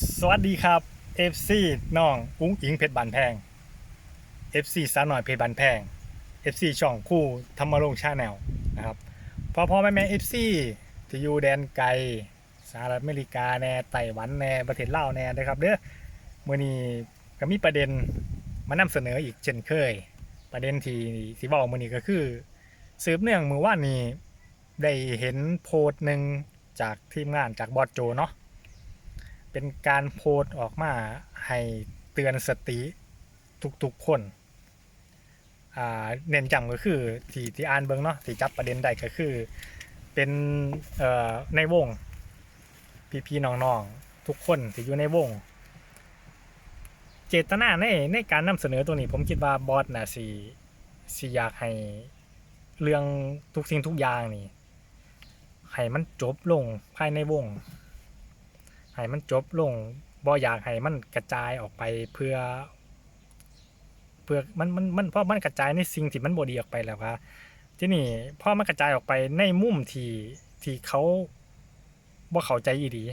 สวัสดีครับ FC น้องอุ้งอิงเพชรบานแพง FC สาวหน่อยเพชรบานแพง FC ช่องคู่ธรรมรงชาแนลนะครับพอพอแม่แม่ FC ที่อยู่แดนไกลสหรัฐอเมริกาแน่ไต้หวันแน่ประเทศลาวแน่นะครับเด้อมื่อนี้ก็มีประเด็นมานำเสนออีกเช่นเคย ประเด็นที่สิบอกมื่อนี้ก็คือ สืบเนื่องมือว่านนี้ได้เห็นโพสต์หนึ่งจากทีมงานจากบอสโจเนาะ เป็นการโพสต์ออกมาให้เตือนสติทุกๆคนเน้นจำก็คือที่ที่อ่านเบิ่งเนาะที่จับประเด็นได้ก็คือ เป็นในวง พี่ๆน้องๆ ทุกคนที่อยู่ในวง เจตนาในในการนำเสนอตัวนี้ ผมคิดว่าบอสน่ะสิสิอยากให้เรื่องทุกสิ่งทุกอย่างนี่ให้มันจบลงภายในวง ให้มันจบลงบ่อยากให้มันกระจายออกไปเพื่อ เพื่อมันมันมันเพราะมันกระจายในสิ่งที่มันบดีออกไปแล้วครับที่นี่พอมันกระจายออกไปในมุมที่ที่เขาบ่เข้าใจอีดี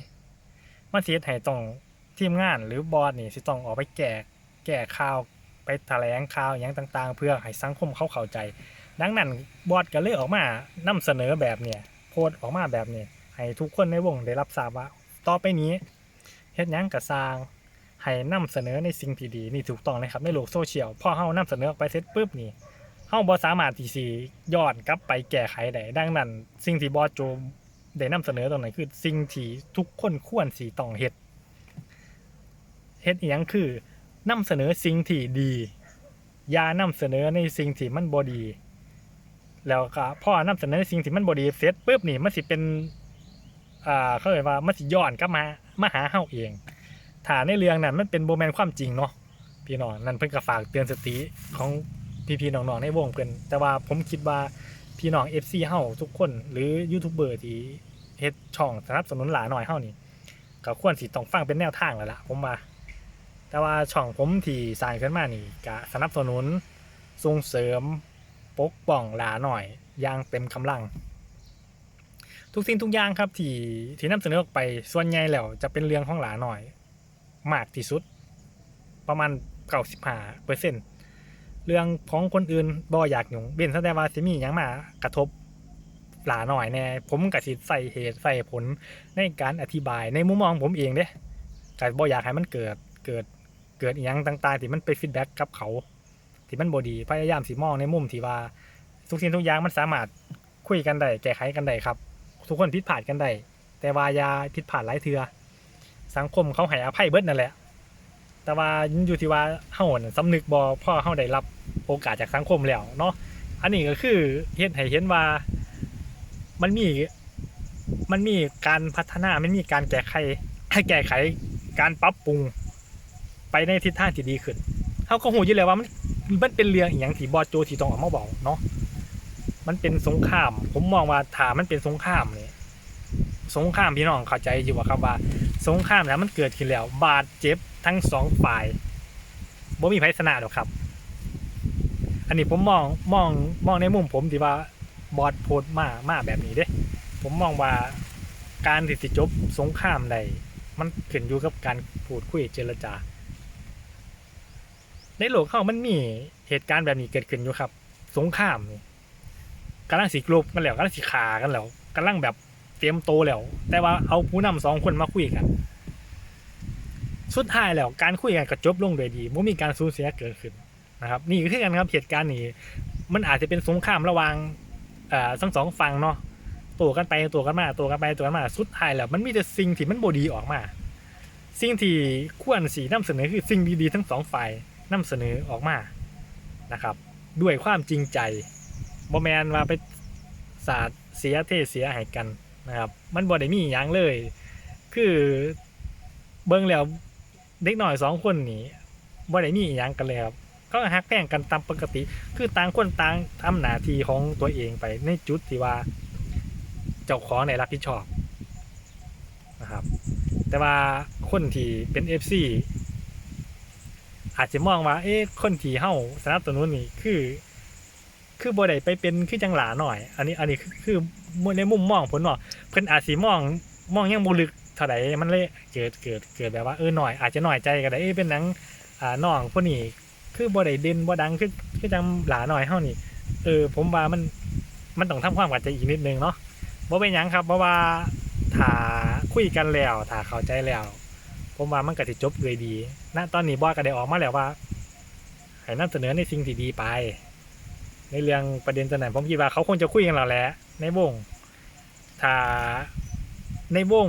มันเฮ็ดให้ต้องทีมงานหรือบอร์ดนี่สิต้องออกไปแก้แก้ข่าวไปแถลงข่าวอย่างต่างๆ เพื่อให้สังคมเขาเข้าใจ ดังนั้นบอร์ดก็เลยออกมานำเสนอแบบเนี่ยโพสออกมาแบบนี้ให้ทุกคนในวงได้รับทราบว่า ต่อไปนี้เฮ็ดยังกะสร้างให้นำเสนอในสิ่งที่ดีนี่ถูกต้องนะครับในโลกโซเชียลพอเฮานำเสนอไปเสร็จปุ๊บนี่เฮาบ่สามารถที่สิย้อนกลับไปแก้ไขได้ดังนั้น สิ่งที่บอสโจได้นำเสนอตรงนั้นคือสิ่งที่ทุกคนควรสิต้องเฮ็ดเฮ็ดอีหยังคือนำเสนอสิ่งที่ดีอย่านำเสนอในสิ่งที่มันบ่ดี แล้วก็พอนำเสนอในสิ่งที่มันบ่ดีเสร็จปุ๊บนี่มันสิเป็น อ่าเขาเรียกว่ามันสิย้อนกลับมามาหาเฮาเองถ้าในเรื่องนั้นมันเป็นโบแมนความจริงเนาะพี่น้องนั่นเพิ่นก็ฝากเตือนสติของพี่ๆน้องๆในวงเพิ่นแต่ว่าผมคิดว่าพี่น้อง FC เฮาทุกคนหรือยูทูบเบอร์ที่เฮ็ดช่องสนับสนุนหลาหน่อยเฮานี่ก็ควรสิต้องฟังเป็นแนวทางแล้วล่ะผมว่าแต่ว่าช่องผมที่สร้างขึ้นมานี่ก็สนับสนุนส่งเสริมปกป้องหลาหน่อยอย่างเต็มกำลัง ทุกสิ่งทุกอย่างครับที่ที่นำเสนอออกไปส่วนใหญ่แล้วจะเป็นเรื่องของหลาหน่อย มากที่สุด ประมาณเก้าสิบห้าเปอร์เซ็นเรื่องของคนอื่นบ่อยากหยุ่งเบนแสดงว่าสิมีอย่างมากระทบหลาหน่อยแน่ผมกสิใส่เหตุใส่ผลในการอธิบายในมุมมองผมเองเด้แต่บ่อยากให้มันเกิดเกิดเกิดอย่างต่างๆที่มันไปฟีดแบ็กกับเขา ที่มันบดีพยายามสิมองในมุมที่ว่าทุกสิ่งทุกอย่างมันสามารถคุยกันได้แก้ไขกันได้ครับ ทุกคนผิดพลาดกันได้แต่ว่าอย่าผิดพลาดหลายเทือสังคมเขาให้อภัยเบิดนั่นแหละ แต่ว่าอยู่ที่ว่าเฮาน่ะสำนึกบ่พ่อเฮาได้รับโอกาสจากสังคมแล้วเนาะอันนี้ก็คือเฮ็ดให้เห็นว่ามันมีมันมีการพัฒนามันมีการแก้ไขให้แก้ไขการปรับปรุงไปในทิศทางที่ดีขึ้นเฮาก็ฮู้อยู่แล้วว่ามันมันเป็นเรื่องอีหยังที่บอสโจที่ต้องออกมาบอกเนาะ มันเป็นสงคราม ผมมองว่าถ้ามันเป็นสงครามเนี่ยสงครามพี่น้องเข้าใจอยู่ว่าครับว่า สงครามแล้วมันเกิดขึ้นแล้ว บาดเจ็บทั้งสองฝ่ายบ่มีไผชนะหรอกครับ อันนี้ผมมองมองมองในมุมผมที่ว่าบอดโพดมามาแบบนี้เด้ ผมมองว่าการที่สิจบสงครามใดมันขึ้นอยู่กับการพูดคุยเจรจา ในโลกเขามันมีเหตุการณ์แบบนี้เกิดขึ้นอยู่ครับ สงครามนี่ กำลังสีกลุ่มกันแล้วกำลังสีขากันแล้วกำลังแบบเตรียมโตแล้ว แต่ว่าเอาผู้นำสองคนมาคุยกัน สุดท้ายแล้วการคุยกันก็จบลงด้วยดีไม่มีการสูญเสียเกิดขึ้นนะครับ นี่ก็คือกันครับเหตุการณ์นี้มันอาจจะเป็นสงครามระหว่างอ่อทั้งสองฝั่งเนาะตัวกันไปตัวกันมาตัวกันไปตัวกันมาสุดท้ายแล้วมันมีแต่สิ่งที่มันบดีออกมา สิ่งที่ควรสีนำเสนอคือสิ่งดีๆทั้งสองฝ่ายนำเสนอออกมานะครับ ด้วยความจริงใจ บอแมนว่าไปสาดเสียเทเสียให้กันนะครับ มันบ่ได้มีหยังเลย คือเบิ่งแล้วเด็กหน่อยสองคนนี้บ่ได้มีหยังกันเลยครับก็ฮักแพงกันตามปกติ คือต่างคนต่างทำหน้าที่ของตัวเองไปในจุดที่ว่า เจ้าของในรับผิดชอบนะครับ แต่ว่าคนที่เป็น FC อาจจะมองว่า เอ๊ะคนที่เฮาสนับสนุนนี่คือ คือบ่ได้ไปเป็นคือจังหลาหน่อย อันนี้อันนี้คือคือในมุมมองผลเนาะเพิ่นอาจสิมองมองยังบ่ลึกเท่าไหร่มันเลยเกิดเกิดเกิดแบบว่าเออหน่อยอาจจะหน่อยใจก็ได้เอ้เป็นหนังอ่าน้องพวกนี้คือบ่ได้เด่นบ่ดังคือคือจังหลาหน่อยเฮานี่เออผมว่ามันมันต้องทำความเข้าใจอีกนิดนึงเนาะบ่เป็นหยังครับเพราะว่าถ้าคุยกันแล้วถ้าเข้าใจแล้ว ผมว่ามันก็สิจบด้วยดีณตอนนี้บอยก็ได้ออกมาแล้วว่าให้นำเสนอในสิ่งที่ดีไป ในเรื่องประเด็นตอนนั้นผมคิดว่าเขาคงจะคุยกันแล้วแหละในวงถ้าในวง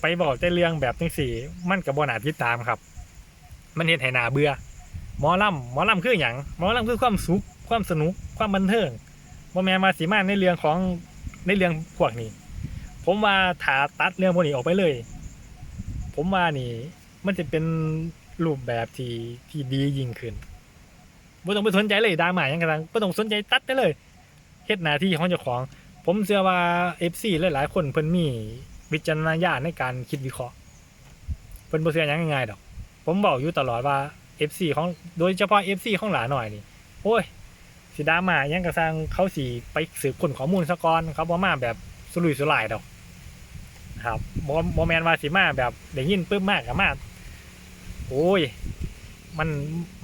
ไปบอกแต่เรื่องแบบจังสี่มันกับบนาติดตามครับ มันเห็นให้หนาเบื่อหมอลำหมอลำคืออย่างหมอลำคือความสุขความสนุกความบันเทิงบ่แม่นมาสีมาในเรื่องของในเรื่องพวกนี้ ผมว่าถ้าตัดเรื่องพวกนี้ออกไปเลย ผมว่านี่ มันจะเป็นรูปแบบที่ที่ดียิ่งขึ้น บ่ต้องไปสนใจเลยดราม่าหยังกระทังบ่ต้องสนใจตัดได้เลยเฮ็ดหน้าที่ของเจ้าของ ผมเชื่อว่า FC หลายๆ คนเพิ่นมีวิจารณญาณในการคิดวิเคราะห์เพิ่นบ่เชื่อหยังง่ายๆดอก ผมบอกอยู่ตลอดว่า FC ของโดยเฉพาะ FC ของหลาหน่อยนี่โอ้ยสิดราม่าหยังกระซังเขาสิไปสืบคนข้อมูลซะก่อนเขาบ่มาแบบสุรุ่ยสุร่ายดอกครับบ่บ่แม่นว่าสิมาแบบได้ยินปึ๊บมากก็มาโอ้ย มัน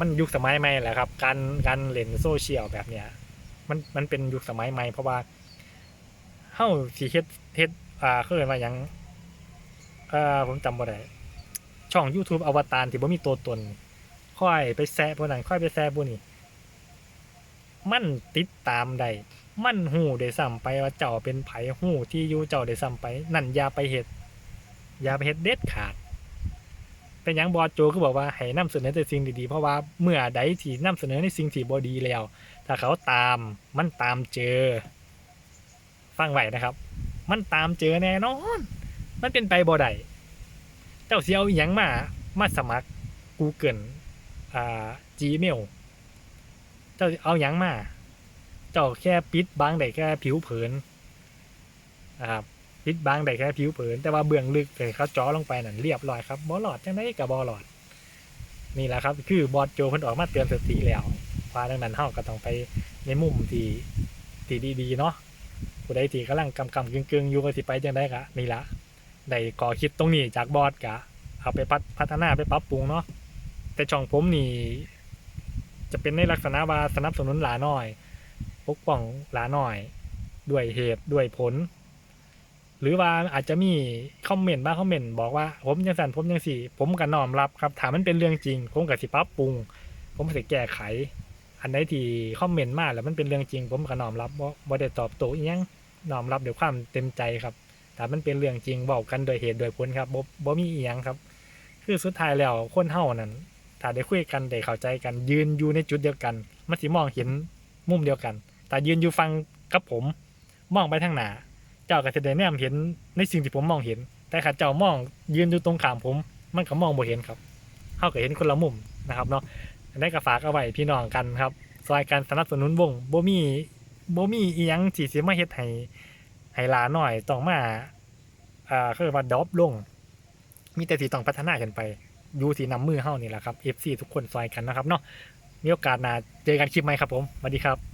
มันยุคสมัยใหม่แหละครับ การการเล่นโซเชียลแบบเนี้ยมันมันเป็นยุคสมัยใหม่เพราะว่าเฮาสิเฮ็ดเฮ็ดอ่าเขาเรียกว่างเอ่อผมจำบ่ได้ช่อง YouTube อวตารที่บ่มีตัวตน ค่อยไปแซะพวกนั้น ค่อยไปแซะพวกนี้ มันติดตามได้มันหูได้ซ้ำไปว่าเจ้าเป็นไผหูที่อยู่เจ้าได้ซ้ำไป นั่นอย่าไปเฮ็ดอย่าไปเฮ็ดเด็ดขาด เป็นยังบอโจก็บอกว่าให้นำเสนอแต่สิ่งดีๆ เพราะว่าเมื่อใดที่นำเสนอในสิ่งที่บ่ดีแล้ว ถ้าเขาตามมันตามเจอ ฟังไหวนะครับ มันตามเจอแน่นอน มันเป็นไปบ่ได้เจ้าเสียเอาอหยังมา มาสมัคร Google อ่า Gmail เจ้าเอายังมา เจ้าแค่ปิดบังได้แค่ผิวเผินนะครับ ปิดบังได้แค่ผิวเผิน แต่ว่าเบื้องลึกเลยเขาจ่อลงไปนั่นเรียบร้อยครับบอลอดจังได้กับบอลอด นี่แหละครับคือบอสโจเพิ่นออกมาเตือนสติแล้วว่าดังนั้นเฮาก็ต้องไปในมุมที่ที่ดีๆเนาะผู้ใดที่กำลังกำกำกึ่งกึ่งๆอยู่ก็สิไปจังได้กะนี่ละได้ก่อคิดตรงนี้จากบอสกะเอาไปพัฒพัฒนาไปปรับปรุงเนาะแต่ช่องผมนี่จะเป็นในลักษณะว่าสนับสนุนหลาน้อย ปกป้องหลาน้อย ด้วยเหตุด้วยผล หรือว่าอาจจะมีคอมเมนต์บ้างคอมเมนต์บอกว่าผมยังสั่นผมยังสี่ ผมก็น้อมรับครับถามมันเป็นเรื่องจริง ผมก็สิปรับปรุง ผมก็สิแก้ไข อันใดที่คอมเมนต์มาแล้วมันเป็นเรื่องจริง ผมก็น้อมรับบ่บ่ได้ตอบโต้อีหยังน้อมรับด้วยความเต็มใจครับถามันเป็นเรื่องจริงบอกกันโดยเหตุโดยผลครับบ่บ่มีอีหยังครับ คือสุดท้ายแล้วคนเฮานั้นถ้าได้คุยกันได้เข้าใจกันยืนอยู่ในจุดเดียวกันมันสิมองเห็นมุมเดียวกัน แต่ยืนอยู่ฟังกับผม มองไปทางหน้า เจ้าก็จะได้แนมเห็นในสิ่งที่ผมมองเห็น แต่ข้าเจ้ามองยืนอยู่ตรงขามผม มันก็มองบ่เห็นครับเฮาก็เห็นคนละมุมนะครับเนาะอันนี้ก็ฝากเอาไว้พี่น้องกันครับซอยการสนับสนุนวงบ่มีบ่มีอียังที่สิมาเฮ็ดให้ให้หลาหน่อยต้องมาอ่าคือว่าดรอปลง มีแต่ที่ต้องพัฒนาขึ้นไปอยู่ที่นำมือเฮานี่แหละครับ FC ทุกคนซอยกันนะครับเนาะมีโอกาสหน้าเจอกันคลิปใหม่ครับผมสวัสดีครับ